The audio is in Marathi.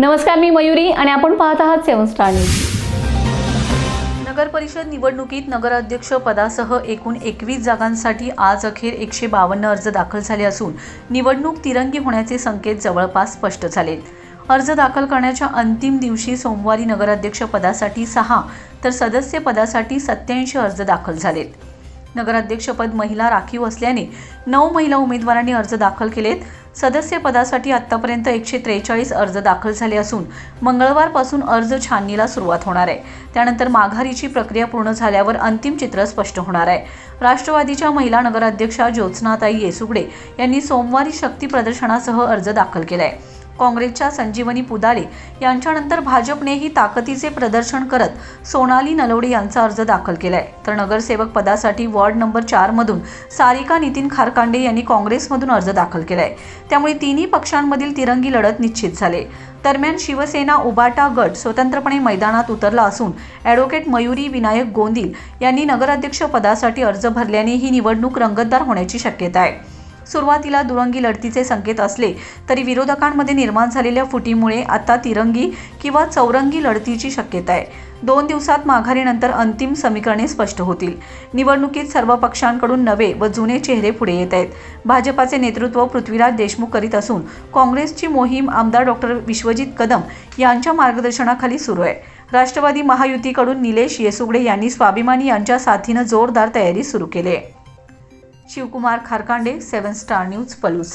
नमस्कार मी मयुरी आणि आपण पाहत आहात सेवन स्टार न्यूज. नगर परिषद निवडणुकीत नगराध्यक्ष पदासह एकूण एकवीस जागांसाठी आज अखेर एकशे बावन्न अर्ज दाखल झाले असून निवडणूक तिरंगी होण्याचे संकेत जवळपास स्पष्ट झाले. अर्ज दाखल करण्याच्या अंतिम दिवशी सोमवारी नगराध्यक्ष पदासाठी सहा तर सदस्य पदासाठी सत्याऐंशी अर्ज दाखल झालेत. नगराध्यक्षपद महिला राखीव असल्याने नऊ महिला उमेदवारांनी अर्ज दाखल केलेत. सदस्यपदासाठी आत्तापर्यंत एकशे त्रेचाळीस अर्ज दाखल झाले असून मंगळवारपासून अर्ज छाननीला सुरुवात होणार आहे. त्यानंतर माघारीची प्रक्रिया पूर्ण झाल्यावर अंतिम चित्र स्पष्ट होणार आहे. राष्ट्रवादीच्या महिला नगराध्यक्षा ज्योत्स्नाताई येसुगडे यांनी सोमवारी शक्ती प्रदर्शनासह अर्ज दाखल केला आहे काँग्रेसच्या संजीवनी पुदाले यांच्यानंतर भाजपनेही ताकदीचे प्रदर्शन करत सोनाली नलवडे यांचा अर्ज दाखल केलाय. तर नगरसेवक पदासाठी वॉर्ड नंबर चारमधून सारिका नितीन खारकांडे यांनी काँग्रेसमधून अर्ज दाखल केलाय. त्यामुळे तिन्ही पक्षांमधील तिरंगी लढत निश्चित झाले. दरम्यान शिवसेना उबाटा गट स्वतंत्रपणे मैदानात उतरला असून ॲडव्होकेट मयुरी विनायक गोंदिल यांनी नगराध्यक्ष पदासाठी अर्ज भरल्याने ही निवडणूक रंगतदार होण्याची शक्यता आहे. सुरुवातीला दुरंगी लढतीचे संकेत असले तरी विरोधकांमध्ये निर्माण झालेल्या फुटीमुळे आता तिरंगी किंवा चौरंगी लढतीची शक्यता आहे. दोन दिवसात माघारीनंतर अंतिम समीकरणे स्पष्ट होतील. निवडणुकीत सर्व पक्षांकडून नवे व जुने चेहरे पुढे येत आहेत. भाजपाचे नेतृत्व पृथ्वीराज देशमुख करीत असून काँग्रेसची मोहीम आमदार डॉक्टर विश्वजित कदम यांच्या मार्गदर्शनाखाली सुरू आहे. राष्ट्रवादी महायुतीकडून निलेश येसुगडे यांनी स्वाभिमानी यांच्या साथीनं जोरदार तयारी सुरू केली आहे. Shivkumar Kharkande seven star news Palus.